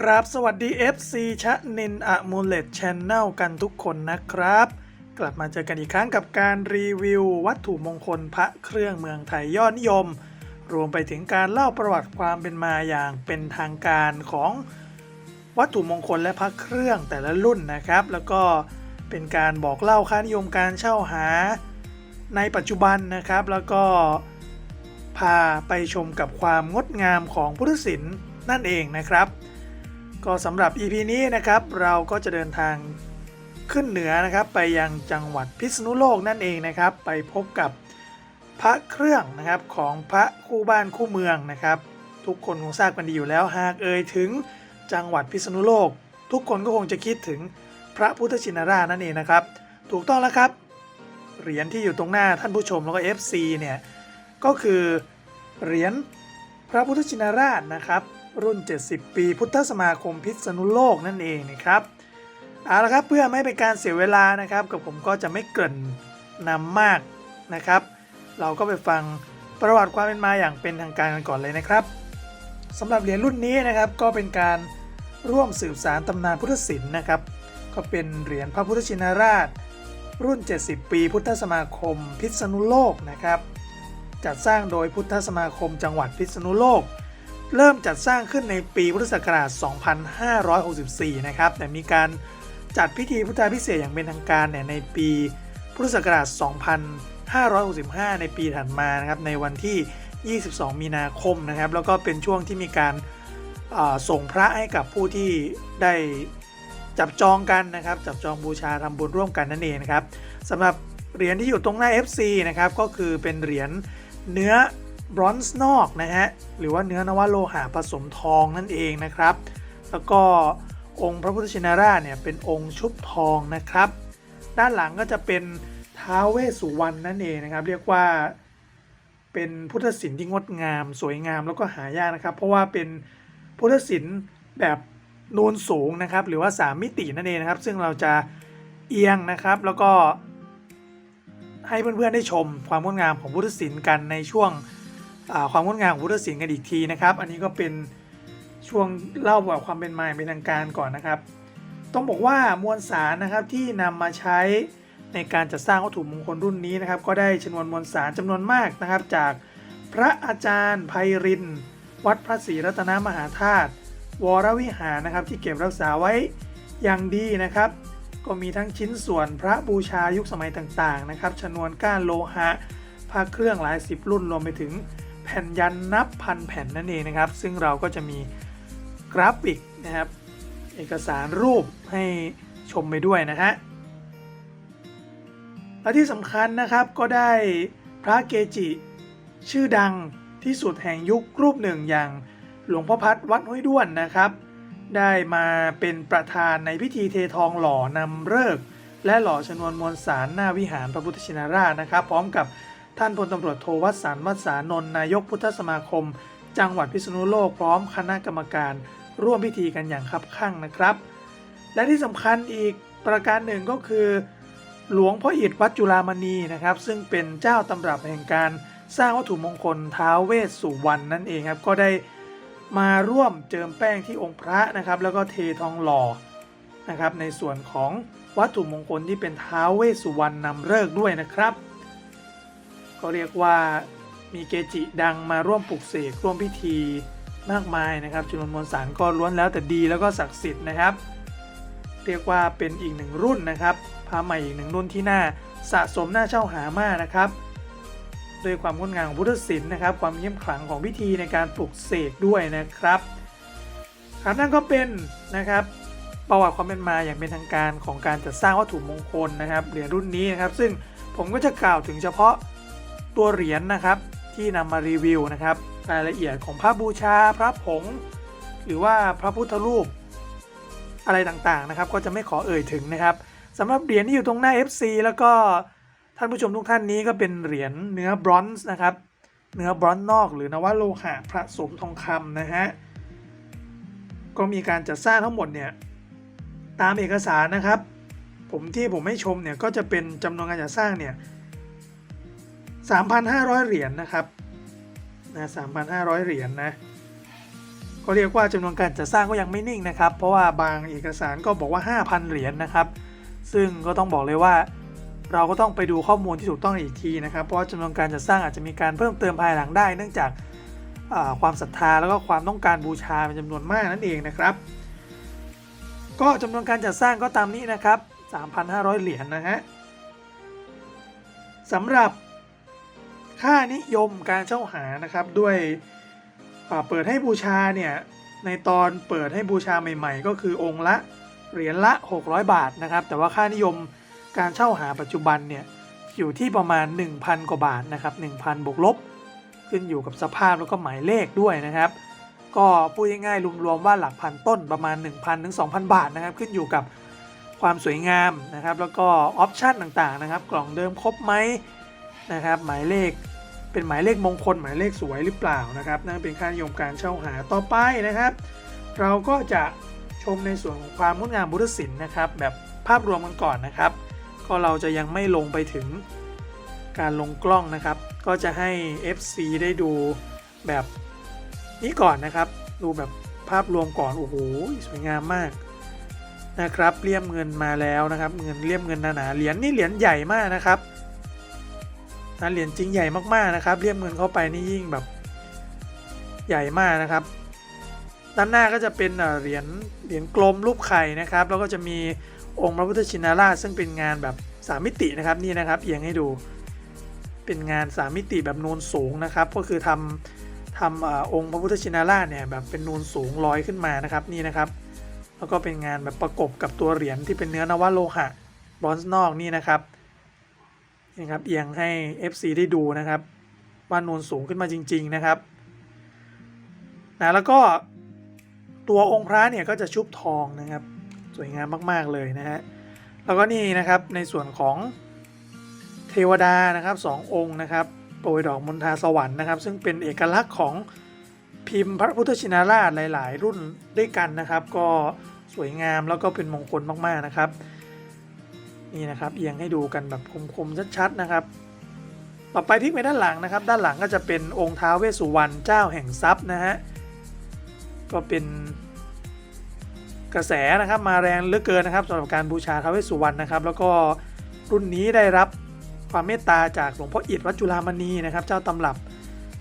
ครับสวัสดี FC ชะนินอะมูเลตชแนลกันทุกคนนะครับ กลับมาเจอกันอีกครั้งกับการรีวิว วัตถุมงคลพระเครื่องเมืองไทยยอดนิยม รวมไปถึงการเล่าประวัติความเป็นมาอย่างเป็นทางการของวัตถุมงคลและพระเครื่องแต่ละรุ่นนะครับ แล้วก็เป็นการบอกเล่าค่านิยมการเช่าหาในปัจจุบันนะครับ แล้วก็พาไปชมกับความงดงามของพุทธศิลป์นั่นเองนะครับ ก็สำหรับ EP นี้นะครับเราก็จะเดินทางขึ้นเหนือนะครับไปยังจังหวัดพิษณุโลกนั่นเองนะครับ ไปพบกับพระเครื่องนะครับของพระคู่บ้านคู่เมืองนะครับ ทุกคนคงทราบกันดีอยู่แล้วหากเอ่ยถึงจังหวัดพิษณุโลก ทุกคนก็คงจะคิดถึงพระพุทธชินราชนั่นเองนะครับ ถูกต้องแล้วครับ เหรียญที่อยู่ตรงหน้าท่านผู้ชมแล้วก็ FC เนี่ยก็คือเหรียญพระพุทธชินราชนะครับ รุ่น 70 ปี พุทธสมาคมพิษณุโลกนั่นเองนะครับเอาละครับเพื่อไม่เป็นการเสียเวลานะครับกับผมก็จะไม่เกริ่นนำมากนะครับ เราก็ไปฟังประวัติความเป็นมาอย่างเป็นทางการกันก่อนเลยนะครับสำหรับเหรียญรุ่นนี้นะครับก็เป็นการร่วมสืบสารตำนานพุทธศิลป์นะครับ ก็เป็นเหรียญพระพุทธชินราช รุ่น 70 ปี พุทธสมาคมพิษณุโลกนะครับ จัดสร้างโดยพุทธสมาคมจังหวัดพิษณุโลก เริ่มจัดสร้างขึ้นในปีพุทธศักราช 2564 นะครับ แต่มีการจัดพิธีพุทธาพิเศษอย่างเป็นทางการเนี่ยในปีพุทธศักราช 2565 ในปีถัดมานะครับ ในวันที่ 22 มีนาคมนะครับ แล้วก็เป็นช่วงที่มีการาส่งพระให้กับผู้ที่ได้จับจองกันนะครับ จับจองบูชาทำบุญร่วมกันนั่นเองนะครับสำหรับเหรียญที่อยู่ตรงหน้า FC นะครับ ก็คือเป็นเหรียญเนื้อ บรอนซ์นอกนะฮะหรือว่าเนื้อนวโลหะผสมทองนั่นเองนะครับ แล้วก็องค์พระพุทธชินราชเนี่ยเป็นองค์ชุบทองนะครับ ด้านหลังก็จะเป็นท้าวเวสสุวรรณนั่นเองนะครับ เรียกว่าเป็นพุทธศิลป์ที่งดงาม สวยงามแล้วก็หายากนะครับ เพราะว่าเป็นพุทธศิลป์แบบนูนสูงนะครับ หรือว่า 3 มิตินั่นเองนะครับ ซึ่งเราจะเอียงนะครับแล้วก็ให้เพื่อนๆได้ชมความงดงามของพุทธศิลป์กันในช่วง ความงดงามของพุทธศิลป์กันอีกทีนะครับ อันนี้ก็เป็นช่วงเล่าประวัติความเป็นมาเป็นทางการก่อนนะครับ ต้องบอกว่ามวลสารนะครับที่นำมาใช้ในการจัดสร้างวัตถุมงคลรุ่นนี้นะครับ ก็ได้ชนวนมวลสารจำนวนมากนะครับ จากพระอาจารย์ไพรินทร์วัดพระศรีรัตนมหาธาตุวรวิหารนะครับที่เก็บรักษาไว้อย่างดีนะครับ ก็มีทั้งชิ้นส่วนพระบูชายุคสมัยต่างๆนะครับชนวนก้านโลหะพระเครื่องหลายสิบรุ่นรวมไปถึง ผ่นยันนับพันแผ่นนั่นเองนะครับ ซึ่งเราก็จะมีกราฟิกนะครับ เอกสารรูปให้ชมไปด้วยนะฮะและที่สำคัญนะครับก็ได้พระเกจิ ชื่อดังที่สุดแห่งยุครูปหนึ่งอย่างหลวงพ่อพัดวัดห้วยด้วนนะครับ ได้มาเป็นประธานในพิธีเททองหล่อนำเลิก และหล่อชนวนมวลสารหน้าวิหารพระพุทธชินราชนะครับ พร้อมกับ ท่านพลตำรวจโทวัชสันต์วัชสานนท์นายกพุทธสมาคม จังหวัดพิษณุโลกพร้อมคณะกรรมการ ร่วมพิธีกันอย่างคับคั่งนะครับ และที่สำคัญอีกประการหนึ่งก็คือ หลวงพ่ออิฐวัดจุฬามณีนะครับ ซึ่งเป็นเจ้าตำรับแห่งการสร้างวัตถุมงคลท้าวเวสสุวรรณนั่นเองครับก็ได้มาร่วมเจิมแป้งที่องค์พระนะครับ แล้วก็เททองหล่อนะครับในส่วนของวัตถุมงคลที่เป็นท้าวเวสสุวรรณนำเลิกด้วยนะครับ ก็เรียกว่ามีเกจิดังมาร่วมปลุกเสกร่วมพิธีมากมายนะครับจำนวนมวลสารก็ล้วนแล้วแต่ดีแล้วก็ศักดิ์สิทธิ์นะครับ เรียกว่าเป็นอีกหนึ่งรุ่นนะครับพาใหม่อีกหนึ่งรุ่นที่น่าสะสมน่าเช่าหามากนะครับด้วยความงดงามของพุทธศิลป์นะครับ ความเข้มขลังของพิธีในการปลุกเสกด้วยนะครับ ครับนั่นก็เป็นนะครับประวัติความเป็นมาอย่างเป็นทางการของการจัดสร้างวัตถุมงคลนะครับเหรียญรุ่นนี้นะครับ ซึ่งผมก็จะกล่าวถึงเฉพาะ ตัวเหรียญนะครับที่นำมารีวิวนะครับรายละเอียดของพระบูชาพระผง หรือว่าพระพุทธรูป อะไรต่างๆนะครับ ก็จะไม่ขอเอ่ยถึงนะครับสำหรับเหรียญที่อยู่ตรงหน้า FC แล้วก็ท่านผู้ชมทุกท่านนี้ก็เป็นเหรียญเนื้อบรอนซ์นะครับ เนื้อบรอนซ์นอกหรือนวโลหะผสมทองคำนะฮะก็มีการจัดสร้างทั้งหมดเนี่ยตามเอกสารนะครับ ผมที่ผมให้ชมเนี่ยก็จะเป็นจำนวนการจัดสร้างเนี่ย 3,500 เหรียญนะครับนะ3,500 เหรียญนะก็เรียกว่าจำนวนการจัดสร้างก็ยังไม่นิ่งนะครับ เพราะว่าบางเอกสารก็บอกว่า 5,000 เหรียญนะครับ ซึ่งก็ต้องบอกเลยว่าเราก็ต้องไปดูข้อมูลที่ถูกต้องอีกทีนะครับ เพราะว่าจำนวนการจัดสร้างอาจจะมีการเพิ่มเติมภายหลังได้ เนื่องจากาความศรัทธาแล้วก็ความต้องการบูชาเป็นจำนวนมากนั่นเองนะครับ ก็จำนวนการจัดสร้างก็ตามนี้นะครับ 3,500 เหรียญนะฮะสำหรับ ค่านิยมการเช่าหานะครับด้วยเปิดให้บูชาเนี่ยในตอนเปิดให้บูชาใหม่ ๆ ก็คือองค์ละเหรียญละ 600 บาทนะครับ แต่ว่าค่านิยมการเช่าหาปัจจุบันเนี่ยอยู่ที่ประมาณ 1,000 กว่าบาทนะครับ 1,000 บวกลบ ขึ้นอยู่กับสภาพแล้วก็หมายเลขด้วยนะครับ ก็พูดง่ายๆรวมๆว่าหลักพันต้นประมาณ 1,000ถึง2,000 บาทนะครับ ขึ้นอยู่กับความสวยงามนะครับ แล้วก็ออปชันต่างๆนะครับ กล่องเดิมครบไหมนะครับ หมายเลข เป็นหมายเลขมงคลหมายเลขสวยหรือเปล่านะครับ นั่นเป็นค่านิยมการเช่าหาต่อไปนะครับ เราก็จะชมในส่วนของความงดงามบุรศิลป์นะครับ แบบภาพรวมกันก่อนนะครับ ก็เราจะยังไม่ลงไปถึงการลงกล้องนะครับ ก็จะให้ FC ได้ดูแบบนี้ก่อนนะครับ ดูแบบภาพรวมก่อนโอ้โหสวยงามมากนะครับเลี่ยมเงินมาแล้วนะครับ เงินเลี่ยมเงินหนาๆเหรียญนี่เหรียญใหญ่มากนะครับ นะเหรียญจริงใหญ่มากๆนะครับเลี่ยมเงินเข้าไปนี่ยิ่งแบบใหญ่มากนะครับ ด้านหน้าก็จะเป็นเหรียญเหรียญกลมรูปไข่นะครับ แล้วก็จะมีองค์พระพุทธชินราชซึ่งเป็นงานแบบสามมิตินะครับนี่นะครับเอียงให้ดูเป็นงานสามมิติแบบนูนสูงนะครับก็คือทำทำออองค์พระพุทธชินราชเนี่ยแบบเป็นนูนสูงลอยขึ้นมานะครับนี่นะครับ แล้วก็เป็นงานแบบประกบกับตัวเหรียญที่เป็นเนื้อนวโลหะบรอนซ์นอกนี่นะครับ นี่ครับเอียงให้ FC ได้ดูนะครับว่านูนสูงขึ้นมาจริง ๆนะครับนะแล้วก็ตัวองค์พระเนี่ยก็จะชุบทองนะครับ สวยงามมากๆเลยนะฮะแล้วก็นี่นะครับในส่วนของเทวดานะครับสององค์นะครับโปรยดอกมณฑาสวรรค์นะครับ ซึ่งเป็นเอกลักษณ์ของพิมพ์พระพุทธชินราชหลาย ๆ รุ่นด้วยกันนะครับ ก็สวยงามแล้วก็เป็นมงคลมากๆนะครับ นี่นะครับเอียงให้ดูกันแบบคมๆชัดๆนะครับต่อไปที่ไปด้านหลังนะครับ ด้านหลังก็จะเป็นองค์ท้าวเวสสุวรรณเจ้าแห่งทรัพย์นะฮะก็เป็นกระแสนะครับมาแรงเหลือเกินนะครับสำหรับการบูชาท้าวเวสสุวรรณนะครับ แล้วก็รุ่นนี้ได้รับความเมตตาจากหลวงพ่ออิฐวัดจุฬามณีนะครับ เจ้าตำรับ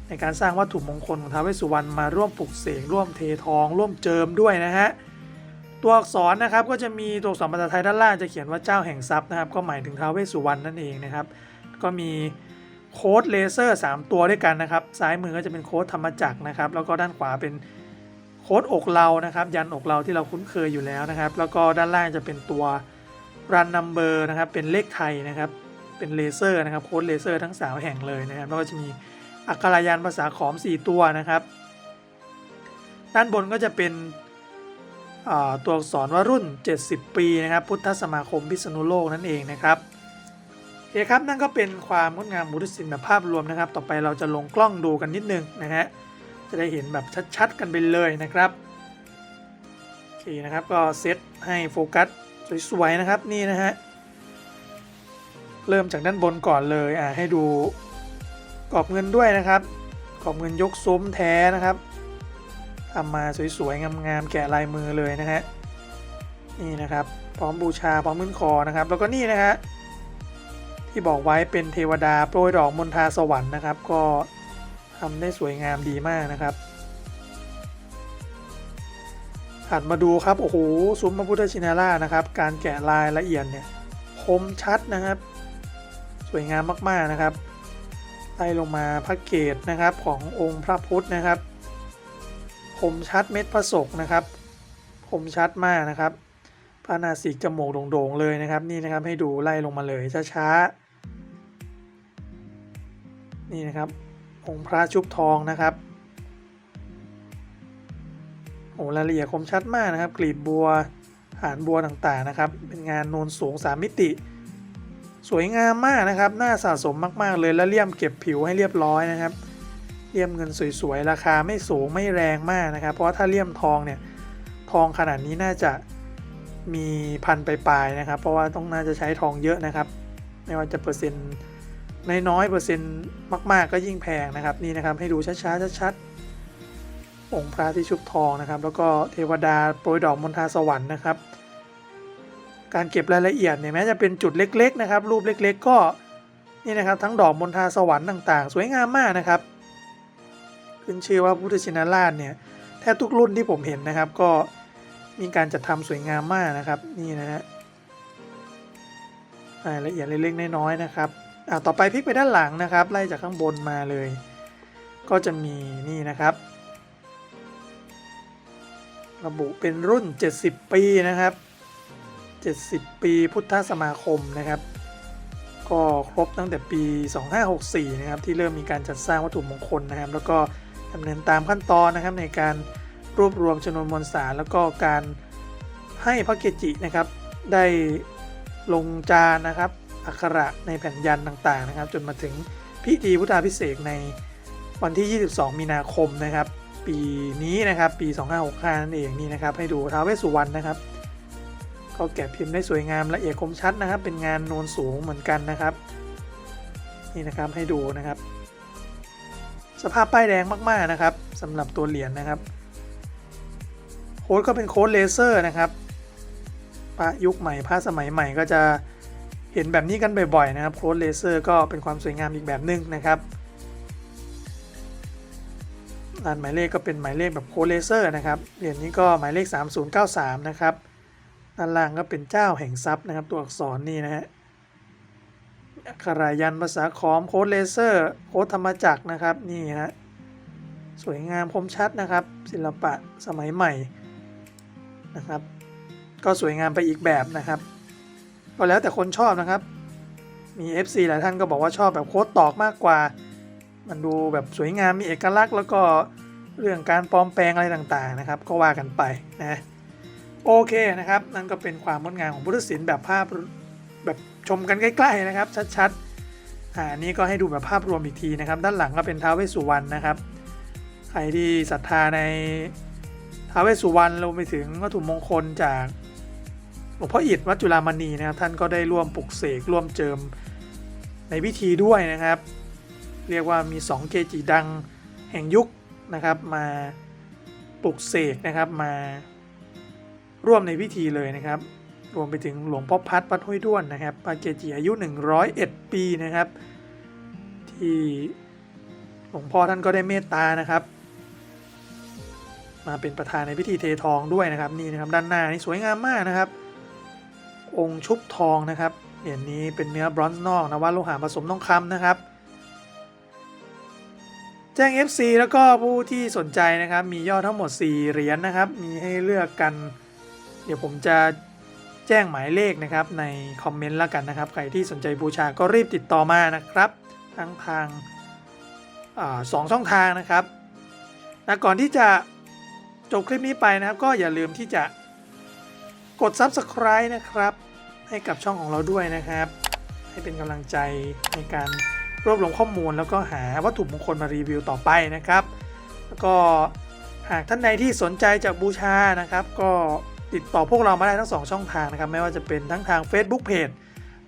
ในการสร้างวัตถุมงคลของท้าวเวสสุวรรณมาร่วมปลุกเสกร่วมเททอง ร่วมเจิมด้วยนะฮะ ตัวอักษรนะครับก็จะมีตัวอักษรภาษาไทยด้านล่างจะเขียนว่าเจ้าแห่งทรัพย์นะครับ ก็หมายถึงท้าวเวสสุวรรณนั่นเองนะครับ ก็มีโค้ดเลเซอร์ 3 ตัวด้วยกันนะครับ ซ้ายมือก็จะเป็นโค้ดธรรมจักรนะครับ แล้วก็ด้านขวาเป็นโค้ดอกเรานะครับ ยันอกเราที่เราคุ้นเคยอยู่แล้วนะครับ แล้วก็ด้านล่างจะเป็นตัวรันนัมเบอร์นะครับ เป็นเลขไทยนะครับ เป็นเลเซอร์นะครับ โค้ดเลเซอร์ทั้ง 3 แห่งเลยนะครับ แล้วก็จะมีอักขรายันภาษาขอม 4 ตัวนะครับ ด้านบนก็จะเป็น ตัวอักษรว่ารุ่น 70 ปีนะครับพุทธสมาคมพิษณุโลกนั่นเองนะครับโอเคครับนั่นก็เป็นความงดงามบุรุษศิลป์แบบภาพรวมนะครับ ต่อไปเราจะลงกล้องดูกันนิดนึงนะฮะจะได้เห็นแบบชัดๆกันไปเลยนะครับโอเคนะครับก็เซตให้โฟกัสสวยๆนะครับนี่นะฮะเริ่มจากด้านบนก่อนเลยอ่าให้ดูกรอบเงินด้วยนะครับกรอบเงินยกซุ้มแท้นะครับ ทำมาสวยๆ งามๆ แกะลายมือเลยนะฮะ นี่นะครับ พร้อมบูชา พร้อมมืนคอนะครับ แล้วก็นี่นะฮะ ที่บอกไว้เป็นเทวดาโปรยดอกมณฑาสวรรค์นะครับ ก็ทำได้สวยงามดีมากนะครับหันมาดูครับ โอ้โห ซุ้มพระพุทธชินรานะครับ การแกะลายละเอียดเนี่ยคมชัดนะครับ สวยงามมากๆนะครับไล่ลงมาพระเกตนะครับขององค์พระพุทธนะครับ คมชัดเม็ดพระศกนะครับคมชัดมากนะครับพระนาสิกจมูกโด่งๆเลยนะครับ นี่นะครับให้ดูไล่ลงมาเลยช้าๆนี่นะครับองค์พระชุบทองนะครับโอ้รายละเอียดคมชัดมากนะครับ กลีบบัวหานบัวต่างๆนะครับ เป็นงานนูนสูง 3 มิติ สวยงามมากนะครับ น่าสะสมมากๆเลย แล้วเลี่ยมเก็บผิวให้เรียบร้อยนะครับ เลี่ยมเงินสวยๆ ราคาไม่สูงไม่แรงมากนะครับ เพราะว่าถ้าเลี่ยมทองเนี่ยทองขนาดนี้น่าจะมีพันไปลายนะครับ เพราะว่าต้องน่าจะใช้ทองเยอะนะครับ ไม่ว่าจะเปอร์เซ็นต์น้อยๆเปอร์เซ็นต์มากๆก็ยิ่งแพงนะครับนี่นะครับให้ดูช้าๆชัดๆองค์พระที่ชุบทองนะครับ แล้วก็เทวดาโปรยดอกมณฑาสวรรค์นะครับ การเก็บรายละเอียดเนี่ยแม้จะเป็นจุดเล็ก ๆ นะครับ รูปเล็ก ๆ ก็นี่นะครับทั้งดอกมณฑาสวรรค์ต่าง ๆ สวยงามมากนะครับ ขึ้นชื่อว่าพุทธชินราชเนี่ยแทบทุกรุ่นที่ผมเห็นนะครับ ก็มีการจัดทำสวยงามมากนะครับนี่นะฮะรายละเอียดเล็กๆน้อยๆนะครับอ่าต่อไปพลิกไปด้านหลังนะครับ ไล่จากข้างบนมาเลย ก็จะมีนี่นะครับ ระบุเป็นรุ่น 70 ปีนะครับ 70 ปีพุทธสมาคมนะครับ ก็ครบตั้งแต่ปี 2564 นะครับ ที่เริ่มมีการจัดสร้างวัตถุมงคลนะครับ แล้วก็ ดำเนินตามขั้นตอนนะครับในการรวบรวมจำนวนมวลสาร แล้วก็การให้พระเกจินะครับ ได้ลงจานนะครับอักขระในแผ่นยันต่างๆนะครับ จนมาถึงพิธีพุทธาพิเศษในวันที่ 22 มีนาคมนะครับ ปีนี้นะครับ ปี 2565 นั่นเองนี่นะครับ ให้ดูท้าวเวสสุวรรณนะครับ ก็แกะพิมพ์ได้สวยงามละเอียดคมชัดนะครับ เป็นงานโนนสูงเหมือนกันนะครับ นี่นะครับให้ดูนะครับ สภาพป้ายแดงมากๆนะครับสำหรับตัวเหรียญนะครับ โค้ดก็เป็นโค้ดเลเซอร์นะครับพระยุคใหม่พระสมัยใหม่ก็จะเห็นแบบนี้กันบ่อยๆนะครับโค้ดเลเซอร์ก็เป็นความสวยงามอีกแบบหนึ่งนะครับลานหมายเลขก็เป็นหมายเลขแบบโค้ดเลเซอร์นะครับเหรียญนี้ก็หมายเลข 3093 นะครับด้านล่างก็เป็นเจ้าแห่งทรัพย์นะครับ ตัวอักษรนี่นะฮะ อักขรายันภาษาขอมโค้ดเลเซอร์โค้ดธรรมจักรนะครับนี่ฮะสวยงามคมชัดนะครับ ศิลปะสมัยใหม่นะครับ ก็สวยงามไปอีกแบบนะครับก็แล้วแต่คนชอบนะครับ มี FC หลายท่านก็บอกว่าชอบแบบโค้ดตอกมากกว่า มันดูแบบสวยงามมีเอกลักษณ์แล้วก็เรื่องการปลอมแปลงอะไรต่างๆนะครับ ก็ว่ากันไปนะโอเคนะครับ นั่นก็เป็นความงดงามของพุทธศิลป์แบบภาพ แบบชมกันใกล้ๆนะครับ ชัดๆอ่าอันนี้ก็ให้ดูแบบภาพรวมอีกทีนะครับ ด้านหลังก็เป็นท้าวเวสสุวรรณนะครับ ใครที่ศรัทธาในท้าวเวสสุวรรณรวมไปถึงวัตถุมงคลจากหลวงพ่ออิฐวัดจุฬามณีนะครับท่านก็ได้ร่วมปลุกเสกร่วมเจิมในพิธีด้วยนะครับ เรียกว่ามี 2 เกจิดังแห่งยุคนะครับ มาปลุกเสกนะครับมาร่วมในพิธีเลยนะครับ รวมไปถึงหลวงพ่อพัดวัดห้วยด้วนนะครับพระเกจิอายุ 101 ปีนะครับ ที่หลวงพ่อท่านก็ได้เมตตานะครับ มาเป็นประธานในพิธีเททองด้วยนะครับนี่นะครับด้านหน้านี่สวยงามมากนะครับ องค์ชุบทองนะครับเหรียญนี้เป็นเนื้อบรอนซ์นอกนะว่าโลหะผสมทองคำนะครับแจ้ง FC แล้วก็ผู้ที่สนใจนะครับ มียอดทั้งหมด 4 เหรียญนนะครับ มีให้เลือกกัน เดี๋ยวผมจะ แจ้งหมายเลขนะครับในคอมเมนต์แล้วกันนะครับ ใครที่สนใจบูชาก็รีบติดต่อมานะครับ ทั้งทางอสองช่องทางนะครับนะก่อนที่จะจบคลิปนี้ไปนะครับ ก็อย่าลืมที่จะกด Subscribe นะครับ ให้กับช่องของเราด้วยนะครับ ให้เป็นกำลังใจในการรวบรวมข้อมูลแล้วก็หาวัตถุมงคลมารีวิวต่อไปนะครับ แล้วก็หากท่านใดที่สนใจจะบูชานะครับ ก็ ติดต่อพวกเรามาได้ทั้ง 2 ช่องทางนะครับ ไม่ว่าจะเป็นทั้งทาง Facebook Page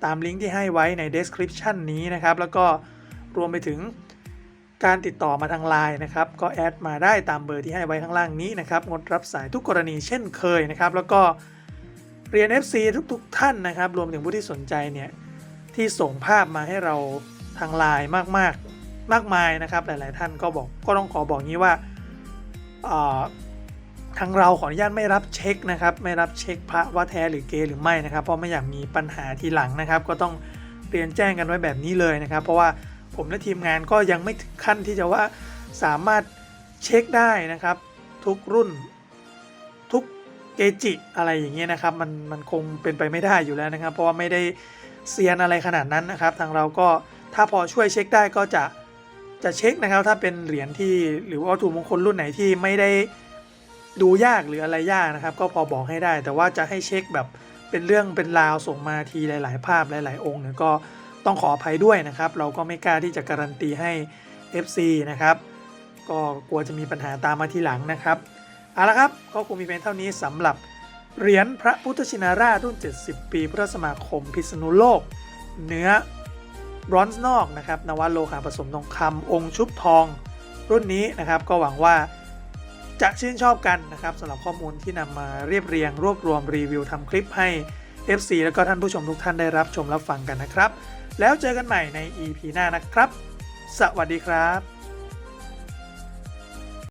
ตามลิงก์ที่ให้ไว้ใน description นี้นะครับ แล้วก็รวมไปถึงการติดต่อมาทางไลน์นะครับ ก็แอดมาได้ตามเบอร์ที่ให้ไว้ข้างล่างนี้นะครับ งดรับสายทุกกรณีเช่นเคยนะครับ แล้วก็เรียน FC ทุกๆท่านนะครับ รวมถึงผู้ที่สนใจเนี่ยที่ส่งภาพมาให้เราทางไลน์มากๆมากมายนะครับ หลาย ๆ ท่านก็บอกก็ต้องขอบอกงี้ว่า ทางเราขออนุญาตไม่รับเช็คนะครับ ไม่รับเช็คพระว่าแท้หรือเกหรือไม่นะครับ เพราะไม่อยากมีปัญหาทีหลังนะครับ ก็ต้องเรียนแจ้งกันไว้แบบนี้เลยนะครับ เพราะว่าผมและทีมงานก็ยังไม่ถึงขั้นที่จะว่าสามารถเช็คได้นะครับ ทุกรุ่นทุกเกจิอะไรอย่างเงี้ยนะครับ มันมันคงเป็นไปไม่ได้อยู่แล้วนะครับ เพราะว่าไม่ได้เซียนอะไรขนาดนั้นนะครับ ทางเราก็ถ้าพอช่วยเช็คได้ก็จะจะเช็คนะครับ ถ้าเป็นเหรียญที่หรือว่าวัตถุมงคลรุ่นไหนที่ไม่ได้ ดูยากหรืออะไรยากนะครับ ก็พอบอกให้ได้ แต่ว่าจะให้เช็คแบบเป็นเรื่องเป็นราวส่งมาทีหลาย ๆ ภาพหลาย ๆ องค์เนี่ยก็ต้องขออภัยด้วยนะครับ เราก็ไม่กล้าที่จะการันตีให้ FC นะครับก็กลัวจะมีปัญหาตามมาทีหลังนะครับเอาละครับก็คงมีเพียงเท่านี้สำหรับเหรียญพระพุทธชินราชรุ่น 70 ปีพุทธสมาคมพิษณุโลก เนื้อบรอนซ์นอกนะครับนวโลหะผสมทองคำองค์ชุบทอง รุ่นนี้นะครับก็หวังว่า จะชื่นชอบกันนะครับสำหรับข้อมูลที่นำมาเรียบเรียง รวบรวมรีวิวทำคลิปให้ FC แล้วก็ท่านผู้ชมทุกท่านได้รับชมรับฟังกันนะครับ แล้วเจอกันใหม่ใน EP หน้านะครับ สวัสดีครับ